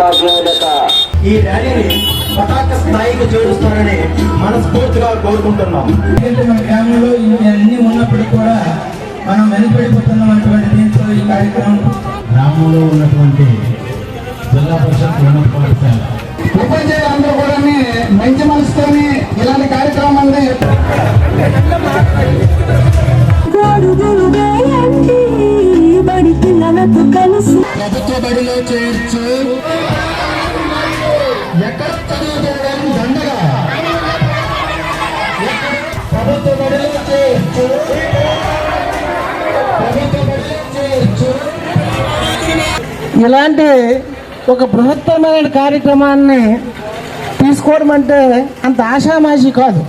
ఈ ర్యాలీని పతాక స్థాయికి చేరుస్తారని మనస్ఫూర్తిగా కోరుకుంటున్నాం. ఎందుకంటే మన గ్రామంలో ఇవన్నీ ఉన్నప్పుడు కూడా మనం వెనుకబడిపోతున్నటువంటి ఇలాంటి ఒక బృహత్తరమైన కార్యక్రమాన్ని తీసుకోవడం అంటే అంత ఆషామాషి కాదు.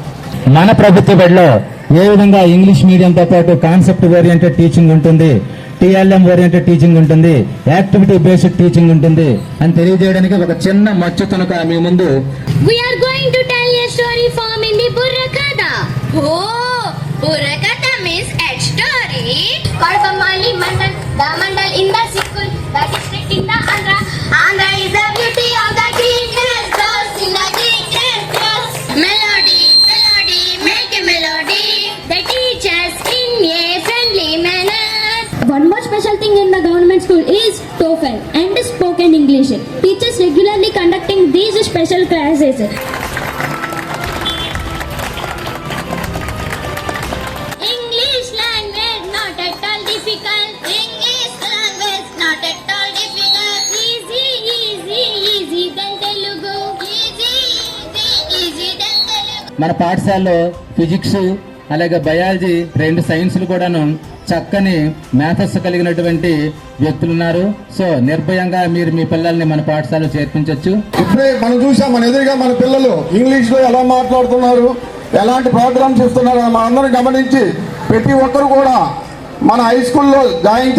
మన ప్రభుత్వ బడిలో ఏ విధంగా ఇంగ్లీష్ మీడియంతో పాటు కాన్సెప్ట్ ఓరియంటెడ్ టీచింగ్ ఉంటుంది టిఎల్ఎం ఓరియంటెడ్ టీచింగ్ ఉంటుంది యాక్టివిటీ బేస్డ్ టీచింగ్ ఉంటుంది అని తెలియజేయడానికి ఒక చిన్న మచ్చు తునక మీ ముందు Mandal in TOEFL and spoken English. Teachers regularly conducting these special classes. English language not at all difficult. English language not at all difficult. Easy, easy, easy than Telugu. Easy, easy, easy than Telugu. మన పాఠశాలలో physics అలాగే biology రెండు సైన్సులు కూడాను చక్కని మ్యాథర్స్ కలిగినటువంటి వ్యక్తులు ఉన్నారు so నిర్భయంగా మీరు మీ పిల్లల్ని మన పాఠశాలలో చేర్పించవచ్చు ఇప్పుడే మనం చూసాం మన ఎదురుగా మన పిల్లలు ఇంగ్లీష్లో ఎలా మాట్లాడుతున్నారు ఎలాంటి ప్రోగ్రామ్స్ ఇస్తున్నారు మనం అందరం గమనించి ప్రతి ఒక్కరు కూడా మన హై స్కూల్లో జాయిన్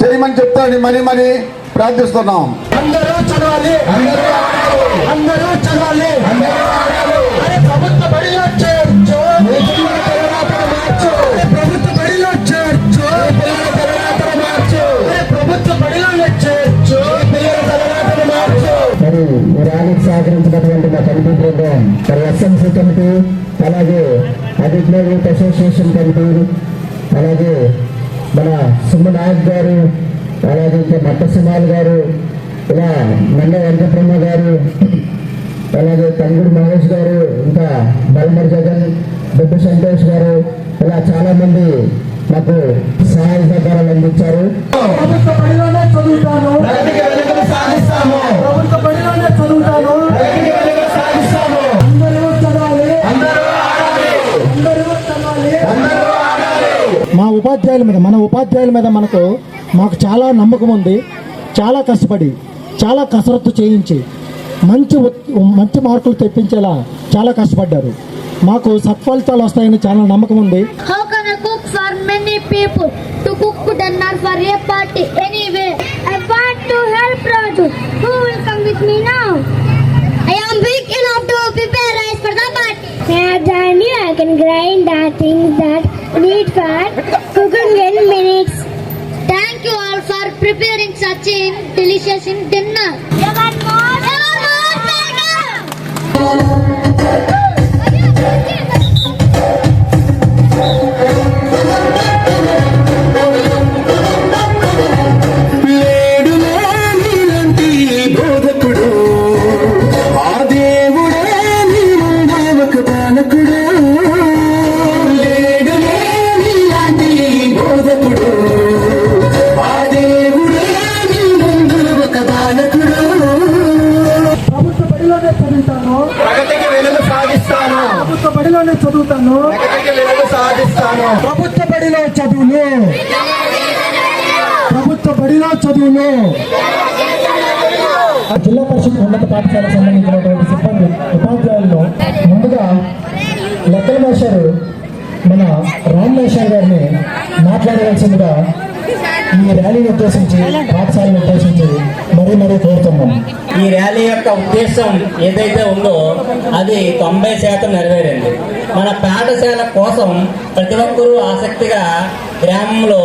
చేయమని చెప్తారని మరీ మరీ ప్రార్థిస్తున్నాం. అందరూ చదవాలి. మరి ఈ సహకరించినటువంటి మా కమిటీ ప్రోగ్రాం మరి ఎస్ఎంసీ కమిటీ అలాగే అడిగ్నోవేట్ అసోసియేషన్ కమిటీ అలాగే మన సుమ్మ నాయక్ గారు అలాగే ఇంకా మట్ట గారు ఇలా నంద వెంకటరమ్మ గారు అలాగే తంగుడు మహేష్ గారు ఇంకా బలమర్ జగన్ బొబ్బు సంతోష్ గారు ఇలా చాలామంది మాకు సహాయ సహకారాలు అందించారు. ప్రభుత్వ బడిలోనే చదువుతాను. సాధిస్తాము. ప్రభుత్వ బడిలోనే చదువుతాను. సాధిస్తాము. అందరూ చదవాలి. అందరూ అందరూ చదవాలి. మా ఉపాధ్యాయుల మీద మన ఉపాధ్యాయుల మీద మనకు మాకు చాలా నమ్మకం ఉంది. చాలా కష్టపడి చాలా కసరత్తు చేయించి మంచి మంచి మార్కులు తెప్పించేలా చాలా కష్టపడ్డారు. మాకు సత్ఫలితాలు వస్తాయని చాలా నమ్మకం ఉంది How can I cook for many people? To cook dinner for a party anyway. I want to help Raju. Who will come with me now? I am big enough to prepare rice for the party. Yeah, Danny, I can grind the things that need fat. Cooking in minutes. Thank you all for preparing such a delicious dinner. One more. బోధకుడు ఆ దేవుడే నీ ముందు ఒక బాలకుడు ప్రభుత్వ బడిలోనే చదువుతాను ప్రగతికి వెలుగు సాధిస్తాను. ప్రభుత్వ బడిలోనే చదువుతాను. ప్రగతికి వెలుగు సాధిస్తాను. ప్రభుత్వ బడిలో చదువులు ప్రభుత్వ బడిలో చదువులు జిల్లా పరిషత్ ఉన్నత పాఠశాలకు సంబంధించినటువంటి సిబ్బంది ఉపాధ్యాయుల్లో ముందుగా లెక్కల మాస్టారు మన రామ్ మేషార్ గారిని మాట్లాడవలసిందిగా ఈ ర్యాలీని ఉద్దేశించి పాఠశాలను ఉద్దేశించి మరీ మరీ కోరుతున్నాం. ఈ ర్యాలీ యొక్క ఉద్దేశం ఏదైతే ఉందో అది తొంభై శాతం నెరవేరింది. మన పాఠశాల కోసం ప్రతి ఒక్కరూ ఆసక్తిగా గ్రామంలో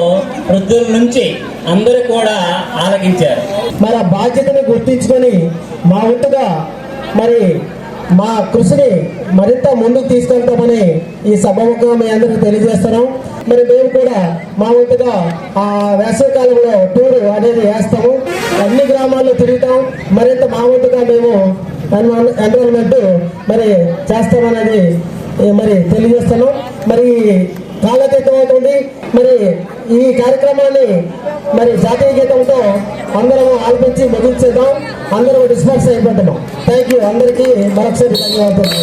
వృద్ధుల నుంచి అందరూ కూడా ఆలకించారు. మన బాధ్యతని గుర్తించుకొని మా వంతుగా మరి మా కృషిని మరింత ముందుకు తీసుకెళ్తామని ఈ సభముఖంగా మీ అందరికీ తెలియజేస్తున్నాం. మరి మేము కూడా మా వంతుగా ఆ వేసవికాలంలో టూర్ అనేది వేస్తాము. అన్ని గ్రామాల్లో తిరుగుతాం. మరింత మా వంతుగా మేము ఎన్రోల్మెంట్ మరి చేస్తామనేది మరి తెలియజేస్తున్నాం. మరి కాలతీతం అవుతుంది మరి ఈ కార్యక్రమాన్ని మరి జాతీయ గీతంతో అందరం ఆలపించి ముగించేద్దాం అందరం డిస్పాక్స్ అయిపోతున్నాం. థ్యాంక్ యూ అందరికీ మరొకసారి ధన్యవాదాలు.